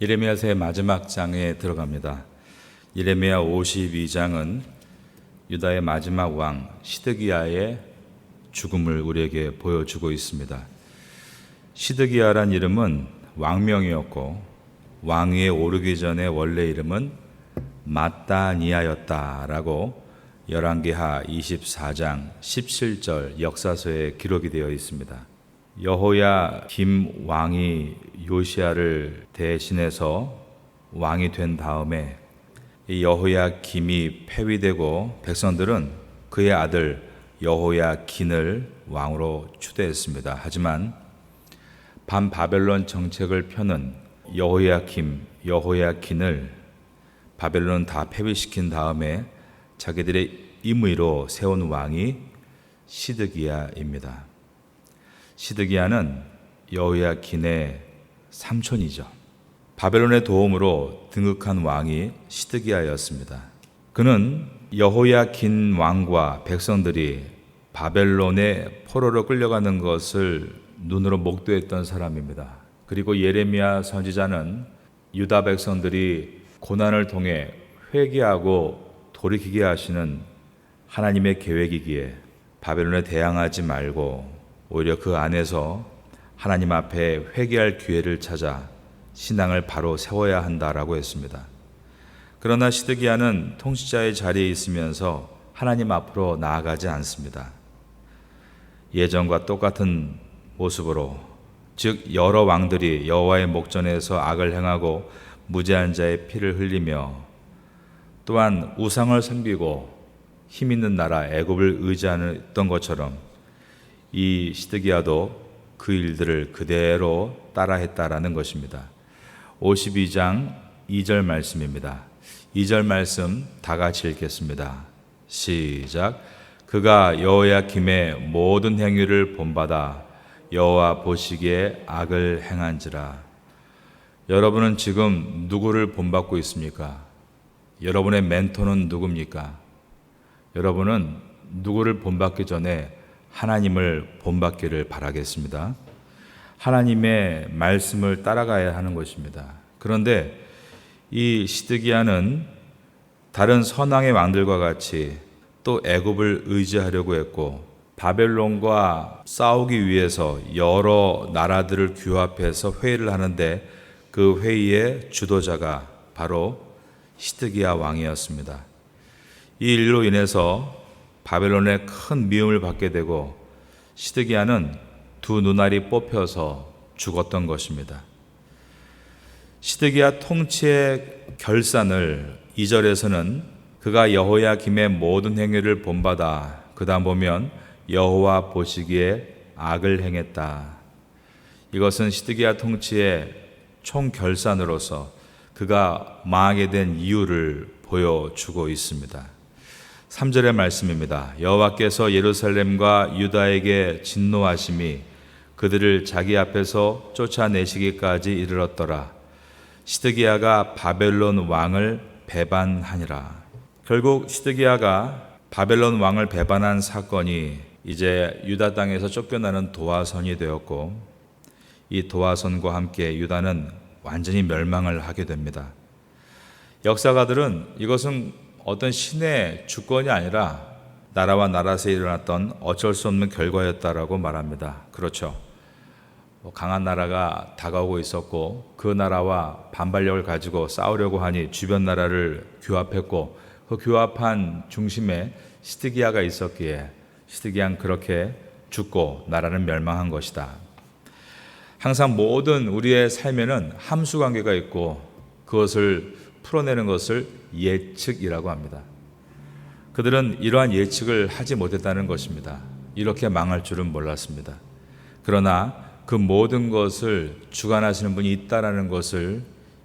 예레미야서의 마지막 장에 들어갑니다. 예레미야 52장은 유다의 마지막 왕 시드기야의 죽음을 우리에게 보여주고 있습니다. 시드기야란 이름은 왕명이었고 왕위에 오르기 전에 원래 이름은 마따니아였다라고 열왕기하 24장 17절 역사서에 기록이 되어 있습니다. 여호야 김 왕이 요시아를 대신해서 왕이 된 다음에 이 여호야 김이 폐위되고 백성들은 그의 아들 여호야 긴을 왕으로 추대했습니다. 하지만 반 바벨론 정책을 펴는 여호야 김, 여호야 긴을 바벨론 다 폐위시킨 다음에 자기들의 임의로 세운 왕이 시드기야입니다. 시드기야는 여호야긴의 삼촌이죠. 바벨론의 도움으로 등극한 왕이 시드기야였습니다. 그는 여호야긴 왕과 백성들이 바벨론의 포로로 끌려가는 것을 눈으로 목도했던 사람입니다. 그리고 예레미야 선지자는 유다 백성들이 고난을 통해 회개하고 돌이키게 하시는 하나님의 계획이기에 바벨론에 대항하지 말고 오히려 그 안에서 하나님 앞에 회개할 기회를 찾아 신앙을 바로 세워야 한다라고 했습니다. 그러나 시드기야는 통치자의 자리에 있으면서 하나님 앞으로 나아가지 않습니다. 예전과 똑같은 모습으로 즉 여러 왕들이 여호와의 목전에서 악을 행하고 무죄한 자의 피를 흘리며 또한 우상을 섬기고 힘 있는 나라 애굽을 의지하던 것처럼 이 시드기야도 그 일들을 그대로 따라했다라는 것입니다. 52장 2절 말씀입니다. 2절 말씀 다 같이 읽겠습니다. 시작. 그가 여호야김의 모든 행위를 본받아 여호와 보시기에 악을 행한지라. 여러분은 지금 누구를 본받고 있습니까? 여러분의 멘토는 누굽니까? 여러분은 누구를 본받기 전에 하나님을 본받기를 바라겠습니다. 하나님의 말씀을 따라가야 하는 것입니다. 그런데 이 시드기야는 다른 선왕의 왕들과 같이 또 애굽을 의지하려고 했고 바벨론과 싸우기 위해서 여러 나라들을 규합해서 회의를 하는데 그 회의의 주도자가 바로 시드기야 왕이었습니다. 이 일로 인해서 바벨론에 큰 미움을 받게 되고 시드기야는 두 눈알이 뽑혀서 죽었던 것입니다. 시드기야 통치의 결산을 2절에서는 그가 여호야 김의 모든 행위를 본받아 그다음 보면 여호와 보시기에 악을 행했다. 이것은 시드기야 통치의 총 결산으로서 그가 망하게 된 이유를 보여주고 있습니다. 3절의 말씀입니다. 여호와께서 예루살렘과 유다에게 진노하심이 그들을 자기 앞에서 쫓아내시기까지 이르렀더라. 시드기야가 바벨론 왕을 배반하니라. 결국 시드기야가 바벨론 왕을 배반한 사건이 이제 유다 땅에서 쫓겨나는 도화선이 되었고 이 도화선과 함께 유다는 완전히 멸망을 하게 됩니다. 역사가들은 이것은 어떤 신의 주권이 아니라 나라와 나라 사이에 일어났던 어쩔 수 없는 결과였다라고 말합니다. 그렇죠. 뭐 강한 나라가 다가오고 있었고 그 나라와 반발력을 가지고 싸우려고 하니 주변 나라를 규합했고 그 규합한 중심에 시드기야가 있었기에 시드기야는 그렇게 죽고 나라는 멸망한 것이다. 항상 모든 우리의 삶에는 함수 관계가 있고 그것을 풀어내는 것을 예측이라고 합니다. 그들은 이러한 예측을 하지 못했다는 것입니다. 이렇게 망할 줄은 몰랐습니다. 그러나 그 모든 것을 주관하시는 분이 있다라는 것을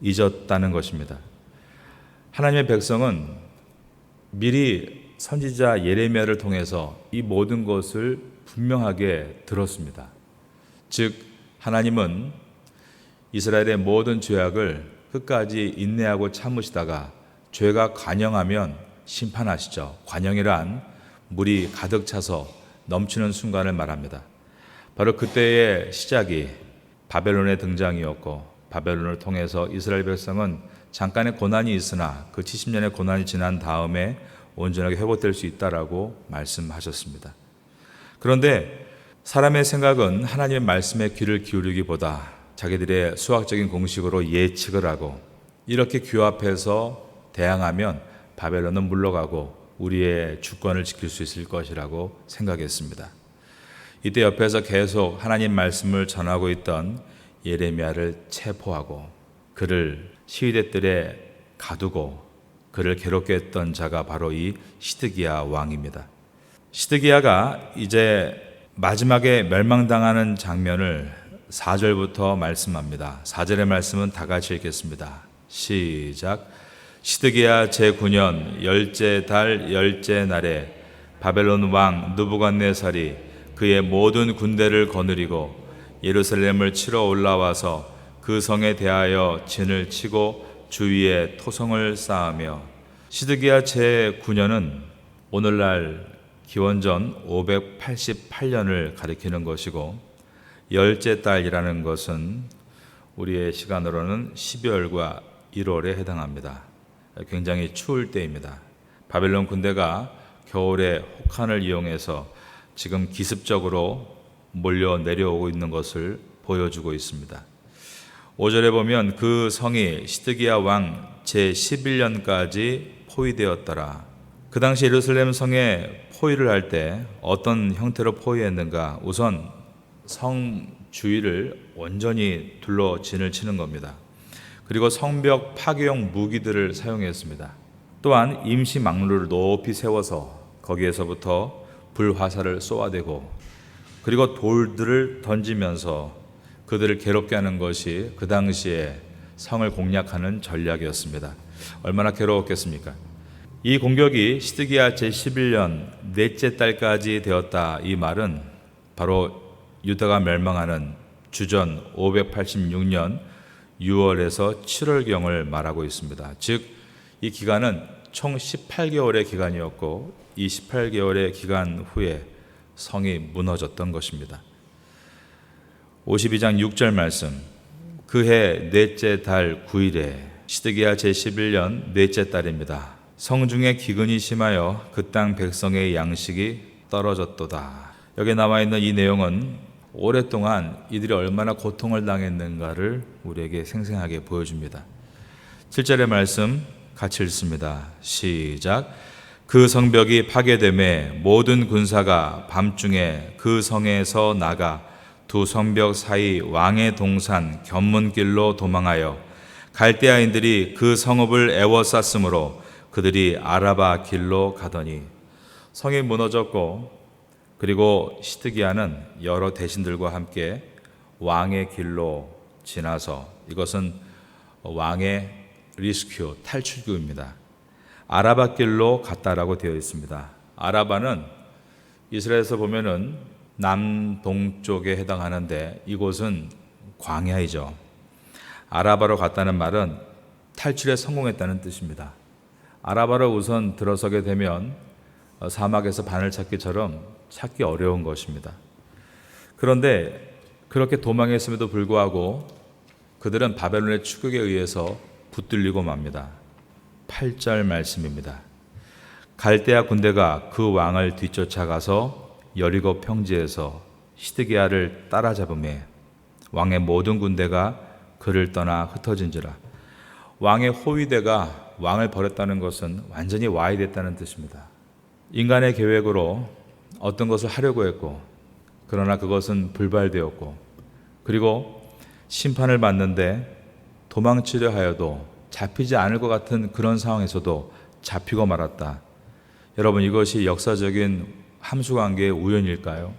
잊었다는 것입니다. 하나님의 백성은 미리 선지자 예레미야를 통해서 이 모든 것을 분명하게 들었습니다. 즉 하나님은 이스라엘의 모든 죄악을 끝까지 인내하고 참으시다가 죄가 관영하면 심판하시죠. 관영이란 물이 가득 차서 넘치는 순간을 말합니다. 바로 그때의 시작이 바벨론의 등장이었고 바벨론을 통해서 이스라엘 백성은 잠깐의 고난이 있으나 그 70년의 고난이 지난 다음에 온전하게 회복될 수 있다라고 말씀하셨습니다. 그런데 사람의 생각은 하나님의 말씀에 귀를 기울이기보다 자기들의 수학적인 공식으로 예측을 하고 이렇게 규합해서 대항하면 바벨론은 물러가고 우리의 주권을 지킬 수 있을 것이라고 생각했습니다. 이때 옆에서 계속 하나님 말씀을 전하고 있던 예레미야를 체포하고 그를 시위대들에 가두고 그를 괴롭게 했던 자가 바로 이 시드기야 왕입니다. 시드기야가 이제 마지막에 멸망당하는 장면을 4절부터 말씀합니다. 4절의 말씀은 다 같이 읽겠습니다. 시작. 시드기야 제9년 열째 달 열째 날에 바벨론 왕 누부갓네살이 그의 모든 군대를 거느리고 예루살렘을 치러 올라와서 그 성에 대하여 진을 치고 주위에 토성을 쌓으며 시드기야 제9년은 오늘날 기원전 588년을 가리키는 것이고 열째 달이라는 것은 우리의 시간으로는 12월과 1월에 해당합니다. 굉장히 추울 때입니다. 바벨론 군대가 겨울에 혹한을 이용해서 지금 기습적으로 몰려 내려오고 있는 것을 보여주고 있습니다. 5절에 보면 그 성이 시드기야 왕 제11년까지 포위되었더라. 그 당시 예루살렘 성에 포위를 할 때 어떤 형태로 포위했는가? 우선 성 주위를 온전히 둘러 진을 치는 겁니다. 그리고 성벽 파괴용 무기들을 사용했습니다. 또한 임시 망루를 높이 세워서 거기에서부터 불화살을 쏘아대고 그리고 돌들을 던지면서 그들을 괴롭게 하는 것이 그 당시에 성을 공략하는 전략이었습니다. 얼마나 괴로웠겠습니까? 이 공격이 시드기야 제11년 넷째 달까지 되었다. 이 말은 바로 유다가 멸망하는 주전 586년 6월에서 7월경을 말하고 있습니다. 즉, 이 기간은 총 18개월의 기간이었고, 이 18개월의 기간 후에 성이 무너졌던 것입니다. 52장 6절 말씀. 그해 넷째 달 9일에 시드기야 제11년 넷째 달입니다. 성중에 기근이 심하여 그 땅 백성의 양식이 떨어졌도다. 여기 나와 있는 이 내용은 오랫동안 이들이 얼마나 고통을 당했는가를 우리에게 생생하게 보여줍니다. 7절의 말씀 같이 읽습니다. 시작. 그 성벽이 파괴됨에 모든 군사가 밤중에 그 성에서 나가 두 성벽 사이 왕의 동산 견문길로 도망하여 갈대아인들이 그 성읍을 애워쌌으므로 그들이 아라바 길로 가더니 성이 무너졌고 그리고 시드기야는 여러 대신들과 함께 왕의 길로 지나서 이것은 왕의 리스큐 탈출구입니다. 아라바 길로 갔다라고 되어 있습니다. 아라바는 이스라엘에서 보면은 남동쪽에 해당하는데 이곳은 광야이죠. 아라바로 갔다는 말은 탈출에 성공했다는 뜻입니다. 아라바로 우선 들어서게 되면 사막에서 바늘 찾기처럼 찾기 어려운 것입니다. 그런데 그렇게 도망했음에도 불구하고 그들은 바벨론의 추격에 의해서 붙들리고 맙니다. 8절 말씀입니다. 갈대아 군대가 그 왕을 뒤쫓아가서 여리고 평지에서 시드기야를 따라잡음에 왕의 모든 군대가 그를 떠나 흩어진지라 왕의 호위대가 왕을 버렸다는 것은 완전히 와해됐다는 뜻입니다. 인간의 계획으로 어떤 것을 하려고 했고 그러나 그것은 불발되었고 그리고 심판을 받는데 도망치려 하여도 잡히지 않을 것 같은 그런 상황에서도 잡히고 말았다. 여러분 이것이 역사적인 함수 관계의 우연일까요?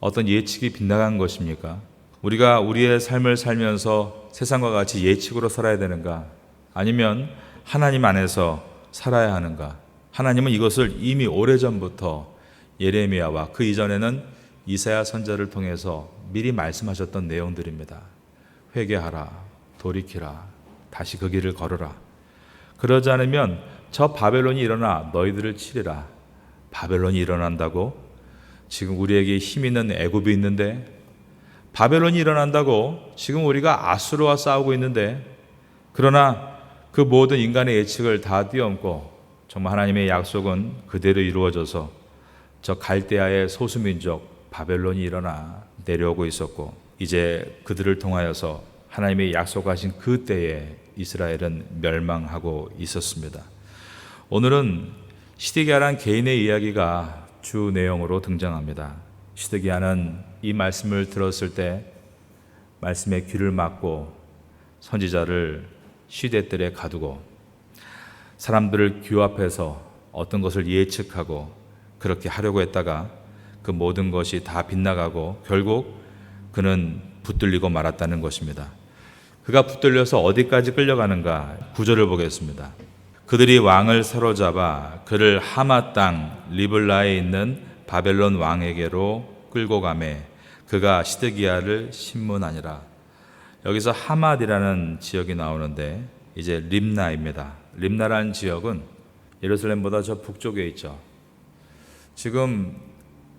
어떤 예측이 빗나간 것입니까? 우리가 우리의 삶을 살면서 세상과 같이 예측으로 살아야 되는가? 아니면 하나님 안에서 살아야 하는가? 하나님은 이것을 이미 오래전부터 예레미야와 그 이전에는 이사야 선자를 통해서 미리 말씀하셨던 내용들입니다. 회개하라, 돌이키라, 다시 그 길을 걸으라. 그러지 않으면 저 바벨론이 일어나 너희들을 치리라. 바벨론이 일어난다고 지금 우리에게 힘 있는 애굽이 있는데 바벨론이 일어난다고 지금 우리가 아수르와 싸우고 있는데 그러나 그 모든 인간의 예측을 다 뛰어넘고 정말 하나님의 약속은 그대로 이루어져서 저 갈대아의 소수민족 바벨론이 일어나 내려오고 있었고 이제 그들을 통하여서 하나님의 약속하신 그 때에 이스라엘은 멸망하고 있었습니다. 오늘은 시드기야란 개인의 이야기가 주 내용으로 등장합니다. 시드기야는 이 말씀을 들었을 때 말씀에 귀를 막고 선지자를 시대들에 가두고 사람들을 규합해서 어떤 것을 예측하고 그렇게 하려고 했다가 그 모든 것이 다 빗나가고 결국 그는 붙들리고 말았다는 것입니다. 그가 붙들려서 어디까지 끌려가는가 구절을 보겠습니다. 그들이 왕을 사로잡아 그를 하마 땅 리블라에 있는 바벨론 왕에게로 끌고 가매 그가 시드기야를 신문하니라. 여기서 하맛이라는 지역이 나오는데 이제 림나입니다. 림나라는 지역은 예루살렘보다 저 북쪽에 있죠. 지금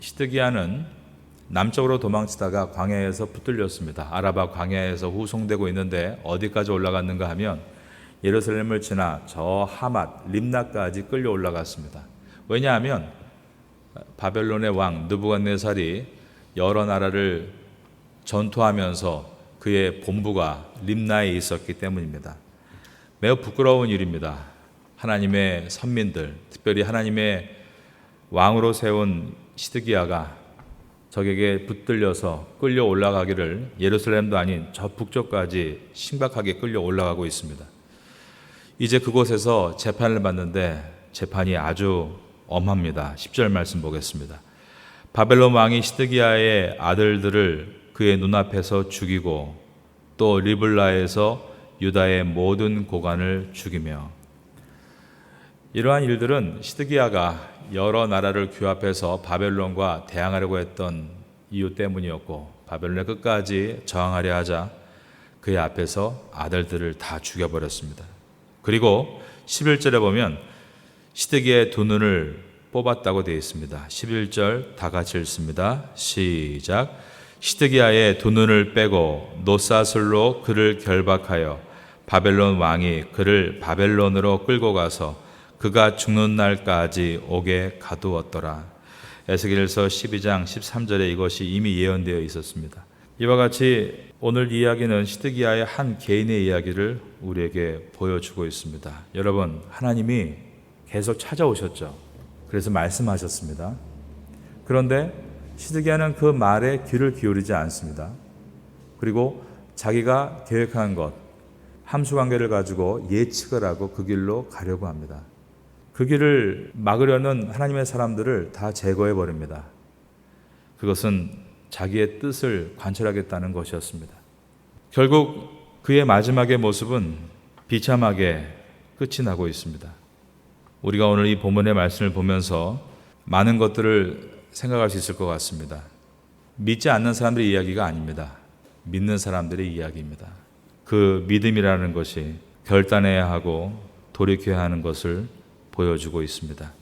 시드기야는 남쪽으로 도망치다가 광야에서 붙들렸습니다. 아라바 광야에서 후송되고 있는데 어디까지 올라갔는가 하면 예루살렘을 지나 저 하맛 림나까지 끌려 올라갔습니다. 왜냐하면 바벨론의 왕 느부갓네살이 여러 나라를 전투하면서 그의 본부가 림나에 있었기 때문입니다. 매우 부끄러운 일입니다. 하나님의 선민들, 특별히 하나님의 왕으로 세운 시드기야가 적에게 붙들려서 끌려 올라가기를 예루살렘도 아닌 저 북쪽까지 심각하게 끌려 올라가고 있습니다. 이제 그곳에서 재판을 받는데 재판이 아주 엄합니다. 10절 말씀 보겠습니다. 바벨론 왕이 시드기야의 아들들을 그의 눈앞에서 죽이고 또 리블라에서 유다의 모든 고관을 죽이며 이러한 일들은 시드기야가 여러 나라를 규합해서 바벨론과 대항하려고 했던 이유 때문이었고 바벨론의 끝까지 저항하려 하자 그의 앞에서 아들들을 다 죽여버렸습니다. 그리고 11절에 보면 시드기야의 두 눈을 뽑았다고 되어 있습니다. 11절 다 같이 읽습니다. 시작. 시드기야의 두 눈을 빼고 노사슬로 그를 결박하여 바벨론 왕이 그를 바벨론으로 끌고 가서 그가 죽는 날까지 옥에 가두었더라. 에스겔서 12장 13절에 이것이 이미 예언되어 있었습니다. 이와 같이 오늘 이야기는 시드기야의 한 개인의 이야기를 우리에게 보여주고 있습니다. 여러분, 하나님이 계속 찾아오셨죠. 그래서 말씀하셨습니다. 그런데 시드기야는 그 말에 귀를 기울이지 않습니다. 그리고 자기가 계획한 것, 함수 관계를 가지고 예측을 하고 그 길로 가려고 합니다. 그 길을 막으려는 하나님의 사람들을 다 제거해 버립니다. 그것은 자기의 뜻을 관철하겠다는 것이었습니다. 결국 그의 마지막의 모습은 비참하게 끝이 나고 있습니다. 우리가 오늘 이 본문의 말씀을 보면서 많은 것들을 생각할 수 있을 것 같습니다. 믿지 않는 사람들의 이야기가 아닙니다. 믿는 사람들의 이야기입니다. 그 믿음이라는 것이 결단해야 하고 돌이켜야 하는 것을 보여주고 있습니다.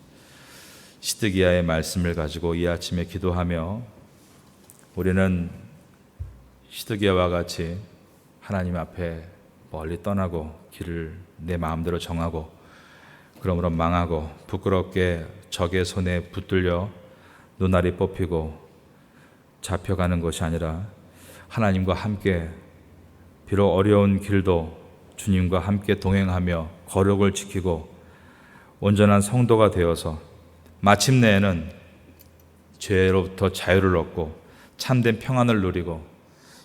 시드기야의 말씀을 가지고 이 아침에 기도하며 우리는 시드기야와 같이 하나님 앞에 멀리 떠나고 길을 내 마음대로 정하고 그러므로 망하고 부끄럽게 적의 손에 붙들려 눈알이 뽑히고 잡혀가는 것이 아니라 하나님과 함께 비록 어려운 길도 주님과 함께 동행하며 거룩을 지키고 온전한 성도가 되어서 마침내에는 죄로부터 자유를 얻고 참된 평안을 누리고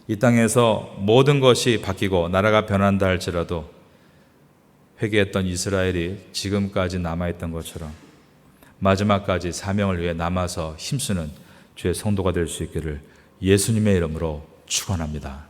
이 땅에서 모든 것이 바뀌고 나라가 변한다 할지라도 회개했던 이스라엘이 지금까지 남아있던 것처럼 마지막까지 사명을 위해 남아서 힘쓰는 주의 성도가 될 수 있기를 예수님의 이름으로 축원합니다.